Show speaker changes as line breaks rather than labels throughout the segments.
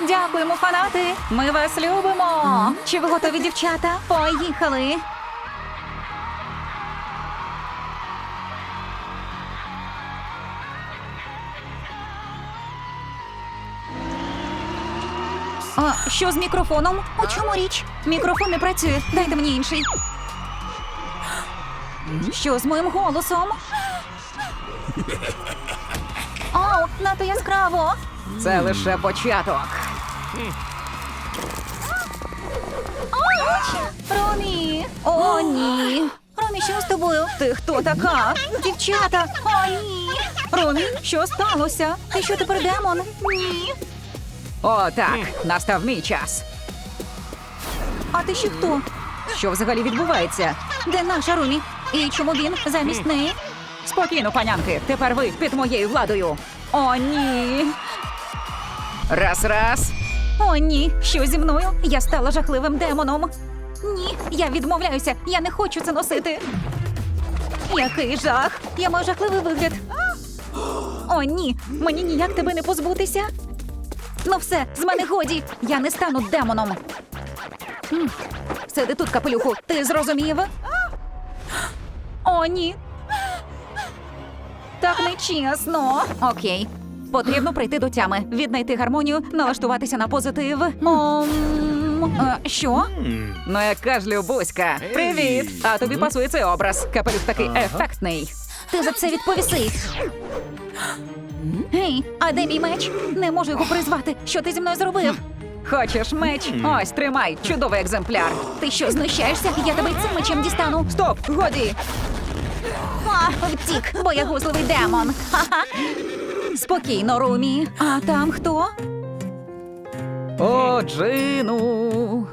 Дякуємо, фанати! Ми вас любимо! Чи ви готові, дівчата? Поїхали! А, що з мікрофоном? У чому річ? Мікрофон не працює. Дайте мені інший. Що з моїм голосом? О, надто яскраво.
Це лише початок.
Ромі! О, ні! Ромі, що з тобою? Ти хто така? Дівчата! О, ні! Ромі, що сталося? Ти що тепер демон? Ні.
О, так, настав мій час.
А ти ще хто?
Що взагалі відбувається?
Де наша Ромі? І чому він замість неї?
Спокійно, панянки, тепер ви під моєю владою. О, ні. Раз, раз.
О, ні, що зі мною? Я стала жахливим демоном. Ні, я відмовляюся, я не хочу це носити. Який жах! Я маю жахливий вигляд. О, ні, мені ніяк тебе не позбутися. Ну все, з мене годі. Я не стану демоном. Сиди тут, капелюху, ти зрозумів? О, ні. Так нечесно. Окей. Потрібно прийти до тями, віднайти гармонію, налаштуватися на позитив. Ом... е, що?
Ну яка ж любуська. Привіт! А тобі пасує цей образ. Капелюх такий ефектний.
Ти за це відповіси. Гей, а де мій меч? Не можу його призвати. Що ти зі мною зробив?
Хочеш меч? Ось тримай, чудовий екземпляр.
Ти що, знущаєшся? Я тебе й цим мечем дістану.
Стоп, годі!
А, втік, боягузливий демон. Ха-ха. Спокійно, Румі. А там хто?
О, Джину.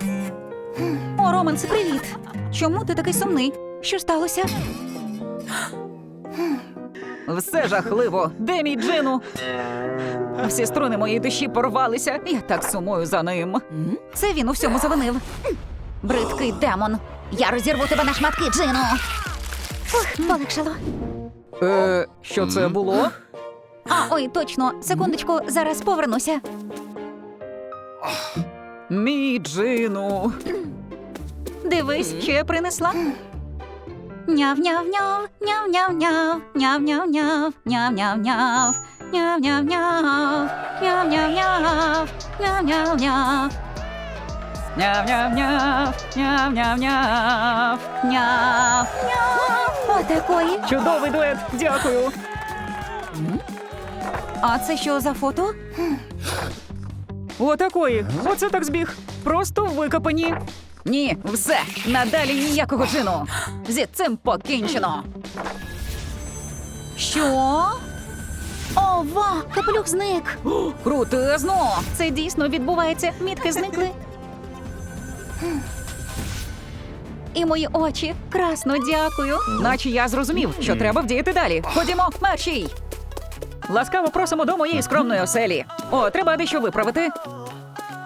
О, Романс, привіт. Чому ти такий сумний? Що сталося?
Все жахливо. Де мій Джину? Всі струни моєї душі порвалися. Я так сумую за ним.
Це він у всьому завинив. Бридкий демон. Я розірву тебе на шматки, Джину. Полегшало.
Е, що це було?
Ой, точно, секундочку, зараз повернуся.
Мій Джину.
Дивись, що я принесла. Няв-няв-няв, няв-няв-няв, няв-няв-няв, няв-няв-няв, няв-няв-няв, няв-няв-няв, няв-няв-няв,
Няв-няв-няв, няв-няв-няв.
няв. Отакої.
Чудовий дует, дякую.
А це що за фото?
Отакої. Оце так збіг. Просто викопані. Ні, все. Надалі ніякого джину. Зі цим покінчено.
Що? Ова, капелюх зник.
Крутизно.
Це дійсно відбувається. Мітки зникли. І мої очі. Красно, дякую.
Наче я зрозумів, що треба вдіяти далі. Ходімо, мерчій. Ласкаво просимо до моєї скромної оселі. О, треба дещо виправити.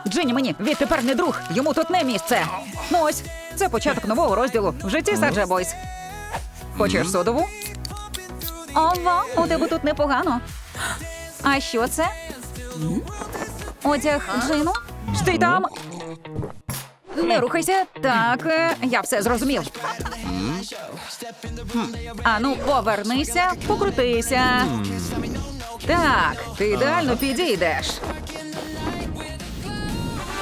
Джині мені відтепер не друг, йому тут не місце. Ну ось, це початок нового розділу в житті Саджа Бойс. Хочеш содову?
Ова, у тебе тут непогано. А що це? Одяг Джину?
Стій там. Не рухайся. Так, е, я все зрозумів. Ану, повернися, покрутися. Так, ти ідеально підійдеш.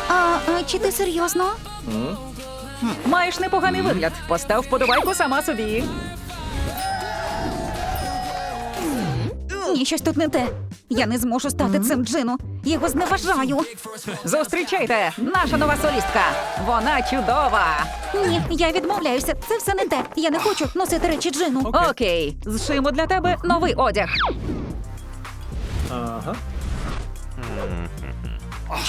А, а чи ти серйозно?
Маєш непоганий вигляд. Постав вподобайку сама собі.
Ні, щось тут не те. Я не зможу стати цим Джину. Його зневажаю.
Зустрічайте, наша нова солістка. Вона чудова.
Ні, я відмовляюся. Це все не те. Я не хочу носити речі Джину.
Окей, зшимо для тебе новий одяг.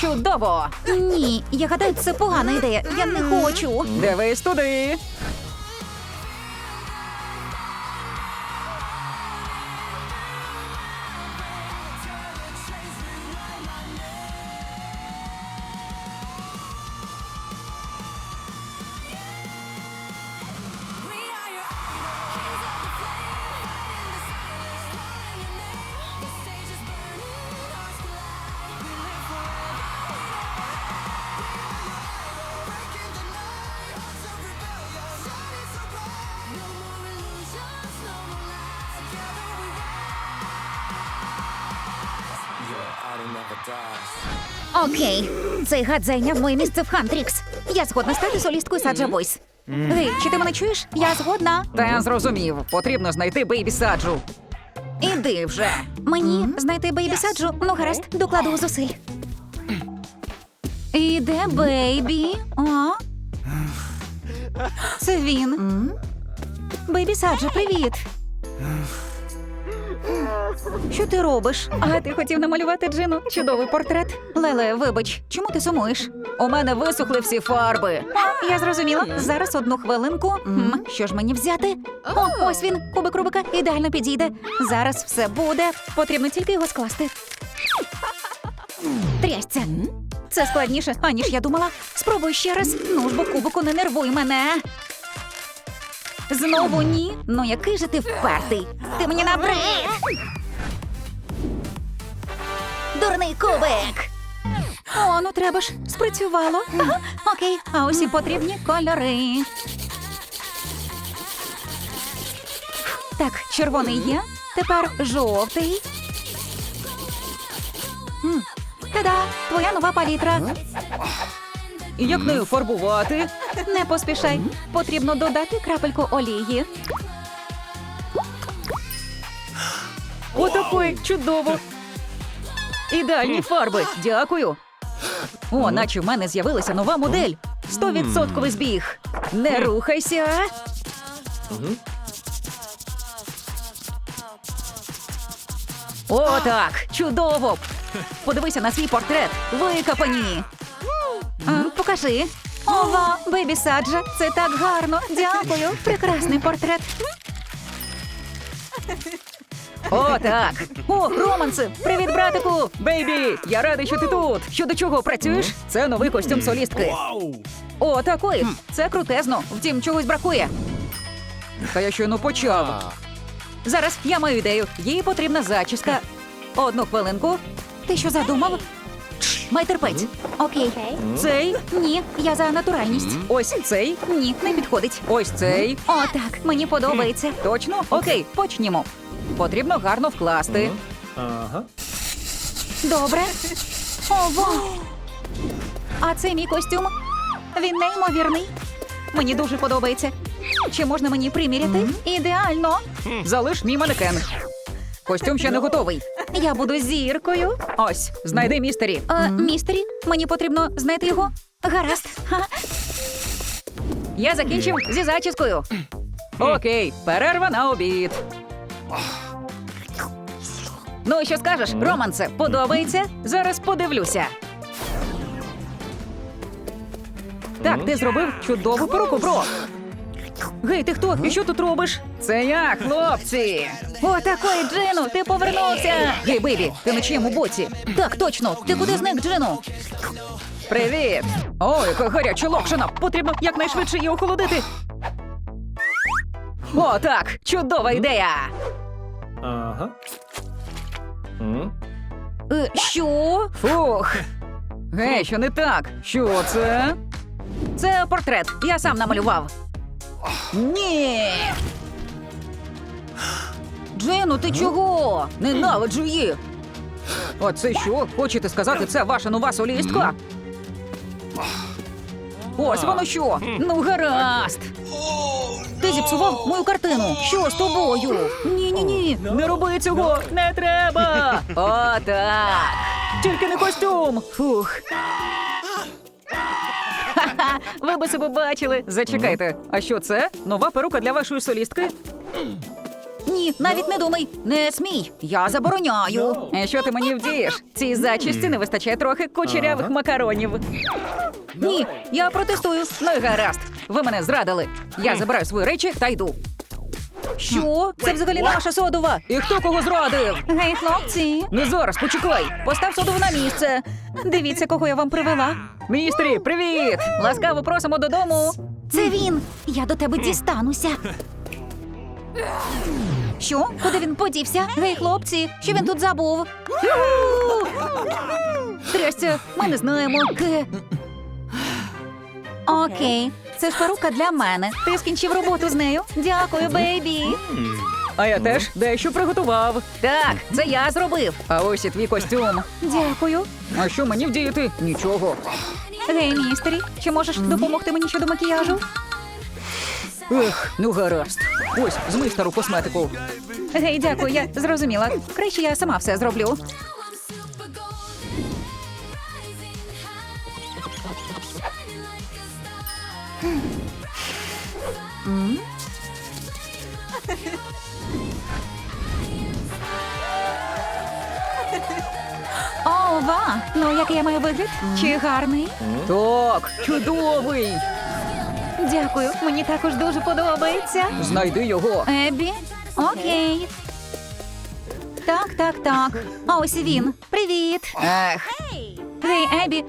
Чудово!
Ні, я гадаю, це погана ідея. Я не хочу.
Дивись туди.
Окей, цей гад зайняв моє місце в Хантрікс. Я згодна стати солісткою Саджа Бойс. Гей, чи ти мене чуєш? Я згодна.
Та я зрозумів. Потрібно знайти бейбі саджу.
Іди вже. Мені знайти бейбі саджу. Ну, гаразд, докладу зусиль. І де бейбі? А? Це він. Бейбі саджу, привіт. Що ти робиш? А ти хотів намалювати Джину? Чудовий портрет. Леле, вибач, чому ти сумуєш?
У мене висохли всі фарби.
Я зрозуміла. Зараз одну хвилинку. М, що ж мені взяти? О, ось він, кубик Рубика, ідеально підійде. Зараз все буде. Потрібно тільки його скласти. Трясця. Це складніше, аніж я думала. Спробуй ще раз. Ну ж бо кубику, не нервуй мене. Знову ні. Ну який же ти впертий? Ти мені набрид. Дурний кубик. О, ну треба ж, спрацювало. Ага, окей, а ось і потрібні кольори. Так, червоний є. Тепер жовтий. М, Та-да, твоя нова палітра.
І як нею фарбувати?
Не поспішай. Потрібно додати крапельку олії.
Отакої чудово. Ідеальні фарби. Дякую. О, наче в мене з'явилася нова модель. Стовідсотковий збіг. Не рухайся. О, так, чудово. Подивися на свій портрет. Викопані.
А, покажи. Ова, бебі саджа, це так гарно. Дякую. Прекрасний портрет.
О, так. О, Романсе! Привіт, братику! Бейбі! Я радий, що ти тут. Щодо чого працюєш? Це новий костюм солістки. О, такої. Це крутезно. Втім, чогось бракує. Та я щойно почав. Зараз я маю ідею. Їй потрібна зачіска. Одну хвилинку.
Ти що задумав?
Май терпець.
Окей.
Цей.
Ні, я за натуральність.
Ось цей.
Ні, не підходить.
Ось цей.
О, так, мені подобається.
Точно? Окей, почнімо. Потрібно гарно вкласти.
Добре. Ого. А це мій костюм. Він неймовірний. Мені дуже подобається. Чи можна мені приміряти? Ідеально.
Залиш мій манекен. Костюм ще не готовий.
Я буду зіркою.
Ось, знайди містері.
Е, містері, мені потрібно знайти його. Гаразд. Ха.
Я закінчив зі зачіскою. Окей, перерва на обід. Ну, що скажеш, Романсе, подобається? Зараз подивлюся. Так, ти зробив чудову перуку, бро. Гей, ти хто? І що тут робиш? Це я, хлопці.
О, такої, Джину, ти повернувся.
Гей, бейбі, ти на чиєму боці?
Так, точно. Ти куди зник, Джину?
Привіт! Ой, гаряча локшина! Потрібно якнайшвидше її охолодити. О, так! Чудова ідея!
Ага.
Е, що?
Фух. Гей, що не так? Що це? Це портрет. Я сам намалював. Ні.
Джину, ти чого?
Ненавиджу. А це що? Хочете сказати, це ваша нова солістка? Ось воно що. Ну, гаразд.
Ти зіпсував мою картину. Що з тобою? Ні, ні, ні.
Не роби цього! Не треба! О, так! Тільки не костюм! Фух. Ви би себе бачили. Зачекайте, а що це? Нова перука для вашої солістки?
Ні, навіть не думай. Не смій. Я забороняю.
Е, Що ти мені вдієш? Цій зачісті не вистачає трохи кучерявих макаронів.
Ні, я протестую.
Ну і гаразд. Ви мене зрадили. Я забираю свої речі та йду.
Що? Це взагалі наша содова.
І хто кого зрадив?
Гей, хлопці,
Не зараз, почекай.
постав содову на місце. Дивіться, кого я вам привела.
Містері, привіт! Ласкаво просимо додому.
Це він. Я до тебе дістануся. Що? Куди він подівся? Гей, хлопці, що він тут забув? Трясся, ми не знаємо. Окей, це ж перука для мене. Ти скінчив роботу з нею. Дякую, бейбі.
А я теж дещо приготував. Так, це я зробив. А ось і твій костюм.
Дякую.
А що мені вдіяти? Нічого.
Гей, містері, чи можеш допомогти мені щодо макіяжу?
Ех, ну гаразд. Ось, змий стару косметику.
Гей, дякую, я зрозуміла. Краще я сама все зроблю. Ова! Ну, який я маю вигляд? Чи гарний?
Так, чудовий.
Дякую, мені також дуже подобається.
Знайди його.
Ебі? Окей. Так, так, так. А ось і він. Привіт.
Ех,
Гей, Ебі.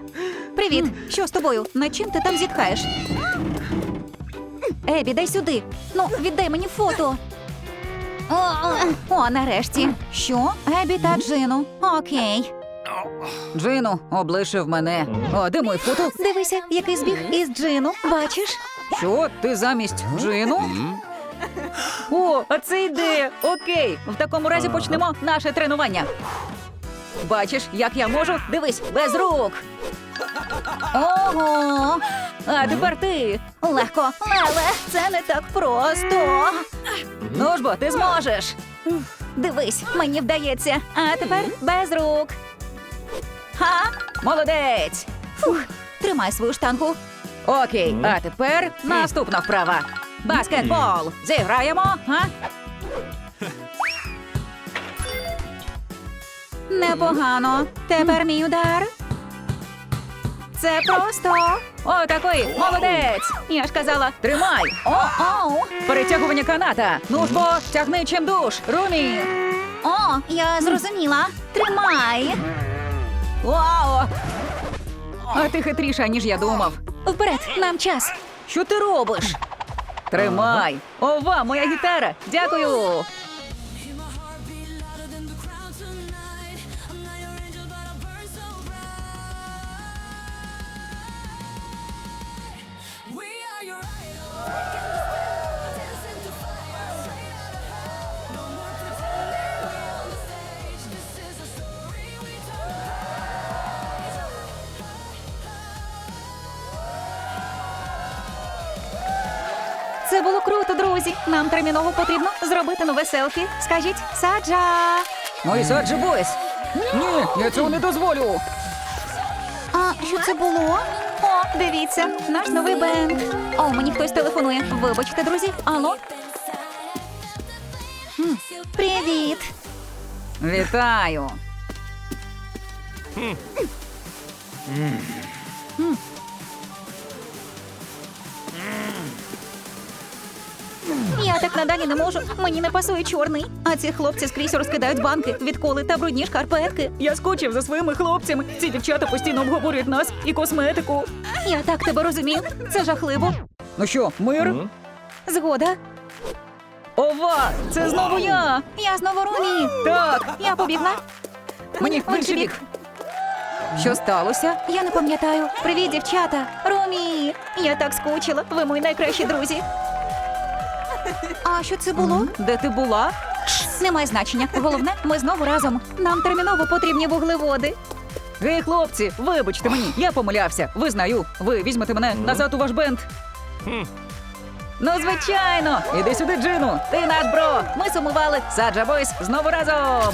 Привіт. Що з тобою? Над чим ти там зітхаєш? Ебі, дай сюди. Ну, віддай мені фото. О, нарешті. Що? Ебі та Джину. Окей.
Джину, облишив мене. А де моє фото?
Дивися, який збіг із Джину. Бачиш?
Що? Ти замість Джину? О, а це ідея. Окей. В такому разі почнемо наше тренування. Бачиш, як я можу? Дивись, без рук.
Ого!
А тепер ти.
Легко, але це не так просто.
Ну ж бо, ти зможеш.
Дивись, мені вдається. А тепер без рук.
Ха! Молодець.
Фух, тримай свою штангу.
Окей, а тепер наступна вправа. Баскетбол. Зіграємо, а?
Непогано. Тепер мій удар. Це просто.
О, такий, молодець.
Я ж казала.
Тримай.
О-оу.
Перетягування каната. Ну ж бо, тягни чим душ. Румі.
О, я зрозуміла. Тримай.
Вау! А ти хитріша, ніж я думав.
Вперед, нам час.
Що ти робиш? Тримай! Ова, моя гітара! Дякую!
Друзі. Нам терміново потрібно зробити нове селфі. Скажіть, саджа.
Мої саджі бойс! Ні, я цього не дозволю!
А що це було? О, дивіться, наш новий бенд. О, мені хтось телефонує. Вибачте, друзі. Алло? Привіт.
Вітаю!
Я так надалі не можу. Мені не пасує чорний. А ці хлопці скрізь розкидають банки, відколи та брудні шкарпетки.
Я скучив за своїми хлопцями. Ці дівчата постійно обговорюють нас і косметику.
Я так тебе розумію. Це жахливо.
Ну що, мир?
Згода.
Ова! Це знову я!
Я знову Румі.
Так!
Я побігла.
Мені в інший бік. Що сталося?
Я не пам'ятаю. Привіт, дівчата. Румі. Я так скучила. Ви мої найкращі друзі. А що це було?
Де ти була?
Немає значення. Головне, ми знову разом. Нам терміново потрібні вуглеводи.
Гей, хлопці, вибачте мені, я помилявся. Визнаю, ви візьмете мене назад у ваш бенд. Ну, звичайно, іди сюди, Джину. Ти наш бро. Ми сумували. Саджа Бойс знову разом.